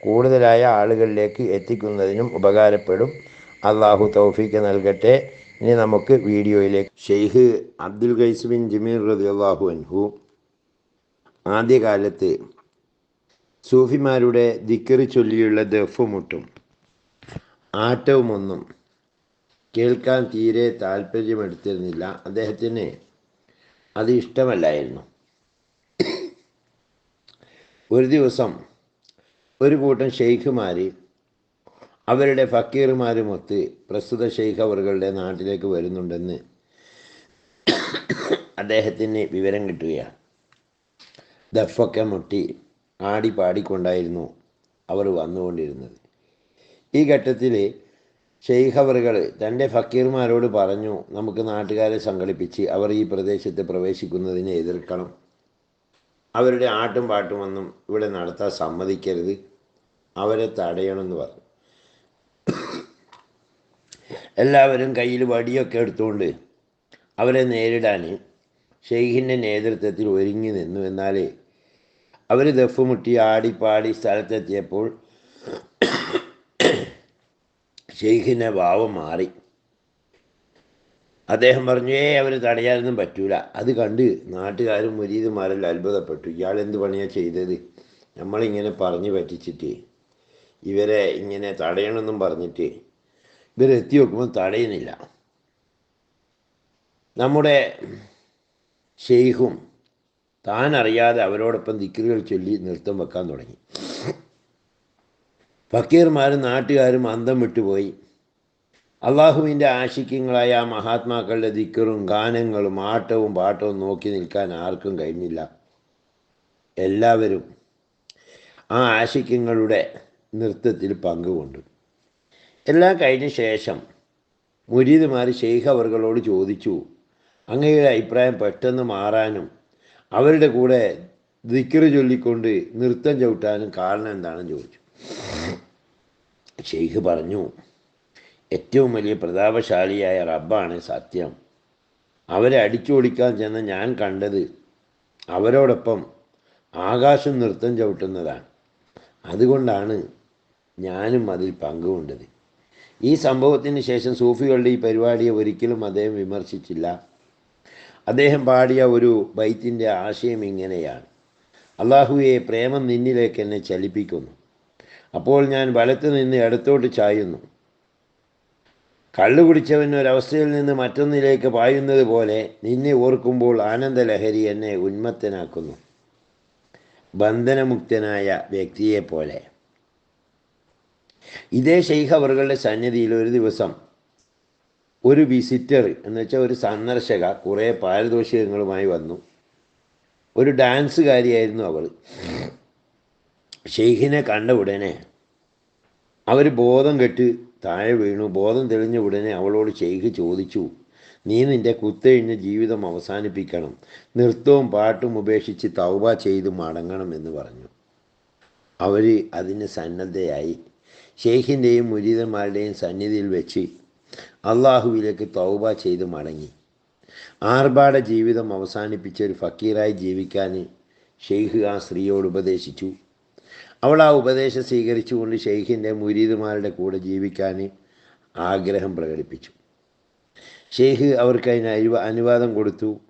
കൂടുതലായ ആളുകളിലേക്ക് എത്തിക്കുന്നതിനും ഉപകാരപ്പെടും. അള്ളാഹു തൗഫീക്ക് നൽകട്ടെ. ഇനി നമുക്ക് വീഡിയോയിലേക്ക് ഷെയ്ഖ് അബ്ദുൽ ഗൈസ് ബിൻ ജമീർ റതി അള്ളാഹു അൻഹു. ആദ്യകാലത്ത് സൂഫിമാരുടെ ദിക്കറി ചൊല്ലിയുള്ള ദഫുമുട്ടും ആട്ടവുമൊന്നും കേൾക്കാൻ തീരെ താല്പര്യമെടുത്തിരുന്നില്ല. അദ്ദേഹത്തിന് അത് ഇഷ്ടമല്ലായിരുന്നു. ഒരു ദിവസം ഒരു കൂട്ടം ഷെയ്ഖുമാർ അവരുടെ ഫക്കീർമാരുമൊത്ത് പ്രസ്തുത ഷെയ്ഖ് അവറുകളുടെ നാട്ടിലേക്ക് വരുന്നുണ്ടെന്ന് അദ്ദേഹത്തിന് വിവരം കിട്ടുകയാണ്. ദഫൊക്കെ മുട്ടി ആടി പാടിക്കൊണ്ടായിരുന്നു അവർ വന്നുകൊണ്ടിരുന്നത്. ഈ ഘട്ടത്തിൽ ഷെയ്ഖവറുകൾ തന്റെ ഫക്കീർമാരോട് പറഞ്ഞു നമുക്ക് നാട്ടുകാരെ സംഘടിപ്പിച്ച് അവർ ഈ പ്രദേശത്ത് പ്രവേശിക്കുന്നതിനെ എതിർക്കണം. അവരുടെ ആട്ടും പാട്ടുമൊന്നും ഇവിടെ നടത്താൻ സമ്മതിക്കരുത്. അവരെ തടയണമെന്ന് പറഞ്ഞു. എല്ലാവരും കയ്യിൽ വടിയൊക്കെ എടുത്തുകൊണ്ട് അവരെ നേരിടാൻ ഷെയ്ഖിന്റെ നേതൃത്വത്തിൽ ഒരുങ്ങി നിന്നു. എന്നാൽ അവർ ദഫ് മുട്ടി ആടിപ്പാടി സ്ഥലത്തെത്തിയപ്പോൾ ഷെയ്ഖിന്റെ ഭാവം മാറി. അദ്ദേഹം പറഞ്ഞു ഏ അവർ തടയാനൊന്നും പറ്റൂല. അത് കണ്ട് നാട്ടുകാരും മുരീതുമാരെല്ലാം അത്ഭുതപ്പെട്ടു. ഇയാൾ എന്ത് പണിയാണ് ചെയ്തത്? നമ്മളിങ്ങനെ പറഞ്ഞു പറ്റിച്ചിട്ട് ഇവരെ ഇങ്ങനെ തടയണമെന്നും പറഞ്ഞിട്ട് ഇവരെത്തി നോക്കുമ്പോൾ തടയുന്നില്ല. നമ്മുടെ ഷെയ്ഖും താൻ അറിയാതെ അവരോടൊപ്പം ദിക്കറുകൾ ചൊല്ലി നൃത്തം വെക്കാൻ തുടങ്ങി. ഫക്കീർമാരും നാട്ടുകാരും അന്തം വിട്ടുപോയി അള്ളാഹുവിന്റെ ആശിക്യങ്ങളായ ആ മഹാത്മാക്കളുടെ ദിക്കറും ഗാനങ്ങളും ആട്ടവും പാട്ടവും നോക്കി നിൽക്കാൻ ആർക്കും കഴിഞ്ഞില്ല. എല്ലാവരും ആ ആശിക്യങ്ങളുടെ നൃത്തത്തിൽ പങ്കുകൊണ്ടു. എല്ലാം കഴിഞ്ഞ ശേഷം മുരീദുമാർ ഷെയ്ഖ് അവർകളോട് ചോദിച്ചു അങ്ങയുടെ അഭിപ്രായം പെട്ടെന്ന് മാറാനും അവരുടെ കൂടെ ദിക്കറ് ചൊല്ലിക്കൊണ്ട് നൃത്തം ചവിട്ടാനും കാരണം എന്താണെന്ന് ചോദിച്ചു. ഷെയ്ഖ് പറഞ്ഞു ഏറ്റവും വലിയ പ്രതാപശാലിയായ റബ്ബാണ് സത്യം. അവരെ അടിച്ചോടിക്കാൻ ചെന്ന ഞാൻ കണ്ടത് അവരോടൊപ്പം ആകാശം നൃത്തം ചവിട്ടുന്നതാണ്. അതുകൊണ്ടാണ് ഞാനും അതിൽ പങ്കുകൊണ്ടത്. ഈ സംഭവത്തിന് ശേഷം സൂഫികളുടെ ഈ പരിപാടിയെ ഒരിക്കലും അദ്ദേഹം വിമർശിച്ചില്ല. അദ്ദേഹം പാടിയ ഒരു ബൈത്തിന്റെ ആശയം ഇങ്ങനെയാണ്. അള്ളാഹുവെ പ്രേമം നിന്നിലേക്ക് എന്നെ ചലിപ്പിക്കുന്നു. അപ്പോൾ ഞാൻ വലത്ത് നിന്ന് ഇടത്തോട്ട് ചായുന്നു. കള്ളു കുടിച്ചവൻ ഒരവസ്ഥയിൽ നിന്ന് മറ്റൊന്നിലേക്ക് പായുന്നത് പോലെ നിന്നെ ഓർക്കുമ്പോൾ ആനന്ദലഹരി എന്നെ ഉന്മത്തനാക്കുന്നു. ബന്ധനമുക്തനായ വ്യക്തിയെ പോലെ ഇതേ ഷെയ്ഖ് അവറുകളുടെ സന്നിധിയിൽ ഒരു ദിവസം ഒരു വിസിറ്റർ എന്ന് വെച്ചാൽ ഒരു സന്ദർശക കുറേ പാരിതോഷികങ്ങളുമായി വന്നു. ഒരു ഡാൻസുകാരിയായിരുന്നു അവൾ ഷെയ്ഖിനെ കണ്ട ഉടനെ അവർ ബോധം കെട്ട് താഴെ വീണു. ബോധം തെളിഞ്ഞ ഉടനെ അവളോട് ഷെയ്ഖ് ചോദിച്ചു നീ നിന്റെ കുത്തഴിഞ്ഞ ജീവിതം അവസാനിപ്പിക്കണം. നൃത്തവും പാട്ടും ഉപേക്ഷിച്ച് തൗബ ചെയ്ത് മടങ്ങണം എന്ന് പറഞ്ഞു. അവർ അതിന് സന്നദ്ധയായി ഷെയ്ഖിന്റെയും മുരീതന്മാരുടെയും സന്നിധിയിൽ വെച്ച് അള്ളാഹുവിലേക്ക് തൗബ ചെയ്ത് മടങ്ങി. ആർഭാട ജീവിതം അവസാനിപ്പിച്ച ഒരു ഫക്കീറായി ജീവിക്കാൻ ഷെയ്ഖ് ആ സ്ത്രീയോട് ഉപദേശിച്ചു. അവൾ ആ ഉപദേശം സ്വീകരിച്ചുകൊണ്ട് ഷെയ്ഖിന്റെ മുരീദുമാരുടെ കൂടെ ജീവിക്കാൻ ആഗ്രഹം പ്രകടിപ്പിച്ചു. ഷെയ്ഖ് അവർക്ക് അതിന് അനുവ അനുവാദം കൊടുത്തു.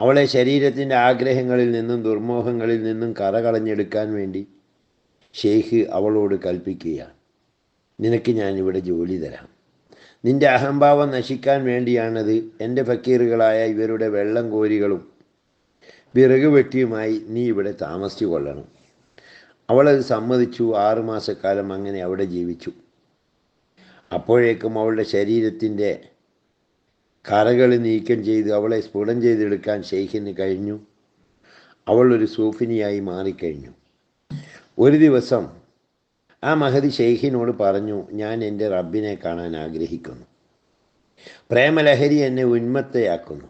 അവളെ ശരീരത്തിന്റെ ആഗ്രഹങ്ങളിൽ നിന്നും ദുർമോഹങ്ങളിൽ നിന്നും കറകളഞ്ഞെടുക്കാൻ വേണ്ടി ഷെയ്ഖ് അവളോട് കൽപ്പിക്കുകയാണ്. നിനക്ക് ഞാനിവിടെ ജോലി തരാം. നിന്റെ അഹംഭാവം നശിക്കാൻ വേണ്ടിയാണത് എന്റെ ഫക്കീറുകളായ ഇവരുടെ വെള്ളം കോരികളും വിറക് വെട്ടിയുമായി നീ ഇവിടെ താമസിച്ചു കൊള്ളണം അവളത് സമ്മതിച്ചു. ആറുമാസക്കാലം അങ്ങനെ അവിടെ ജീവിച്ചു. അപ്പോഴേക്കും അവളുടെ ശരീരത്തിന്റെ കറകൾ നീക്കം ചെയ്ത് അവളെ സ്ഫുടം ചെയ്തെടുക്കാൻ ഷെയ്ഖിന് കഴിഞ്ഞു. അവൾ ഒരു സൂഫിനിയായി മാറിക്കഴിഞ്ഞു. ഒരു ദിവസം ആ മഹതി ഷെയ്ഖിനോട് പറഞ്ഞു ഞാൻ എന്റെ റബ്ബിനെ കാണാൻ ആഗ്രഹിക്കുന്നു. പ്രേമലഹരി എന്നെ ഉന്മത്തയാക്കുന്നു.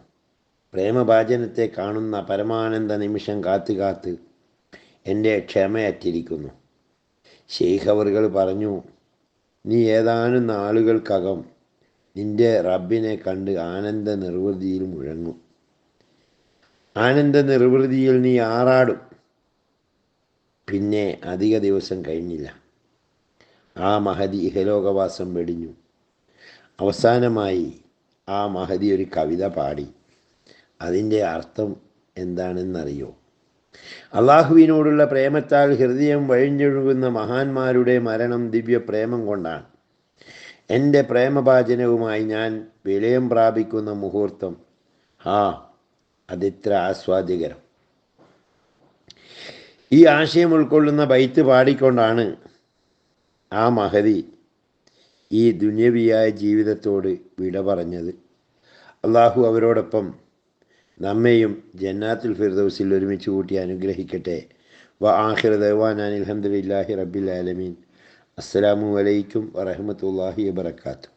പ്രേമഭാചനത്തെ കാണുന്ന പരമാനന്ദ നിമിഷം കാത്തു കാത്ത് എന്റെ ക്ഷമയറ്റിരിക്കുന്നു. ഷെയ്ഖ് അവർകൾ പറഞ്ഞു നീ ഏതാനും നാളുകൾക്കകം നിന്റെ റബ്ബിനെ കണ്ട് ആനന്ദ നിർവൃതിയിൽ മുഴങ്ങും. ആനന്ദ നിർവൃതിയിൽ നീ ആറാടും. പിന്നെ അധിക ദിവസം കഴിഞ്ഞില്ല. ആ മഹതി ഇഹലോകവാസം വെടിഞ്ഞു. അവസാനമായി ആ മഹതി ഒരു കവിത പാടി. അതിന്റെ അർത്ഥം എന്താണെന്നറിയോ? അള്ളാഹുവിനോടുള്ള പ്രേമത്താൽ ഹൃദയം വഴിഞ്ഞൊഴുകുന്ന മഹാന്മാരുടെ മരണം ദിവ്യ പ്രേമം കൊണ്ടാണ്. എന്റെ പ്രേമഭാചനവുമായി ഞാൻ വിലയം പ്രാപിക്കുന്ന മുഹൂർത്തം. ആ അതിത്ര ആസ്വാദ്യകരം. ഈ ആശയം ഉൾക്കൊള്ളുന്ന ബൈത്ത് പാടിക്കൊണ്ടാണ് ആ മഹതി ഈ ദുന്യവിയായ ജീവിതത്തോട് വിട പറഞ്ഞത്. അള്ളാഹു അവരോടൊപ്പം നമ്മയും ജന്നാത്തുൽ ഫിർദൗസിൽ ഒരുമിച്ച് കൂട്ടി അനുഗ്രഹിക്കട്ടെ. വ ആഹിർ ദവാൻ അനിൽഹമുല്ലാഹി റബ്ബിൽ ആലമീൻ. അസ്സലാമു അലൈക്കും വറഹമത്തല്ലാഹി വബർക്കാത്തു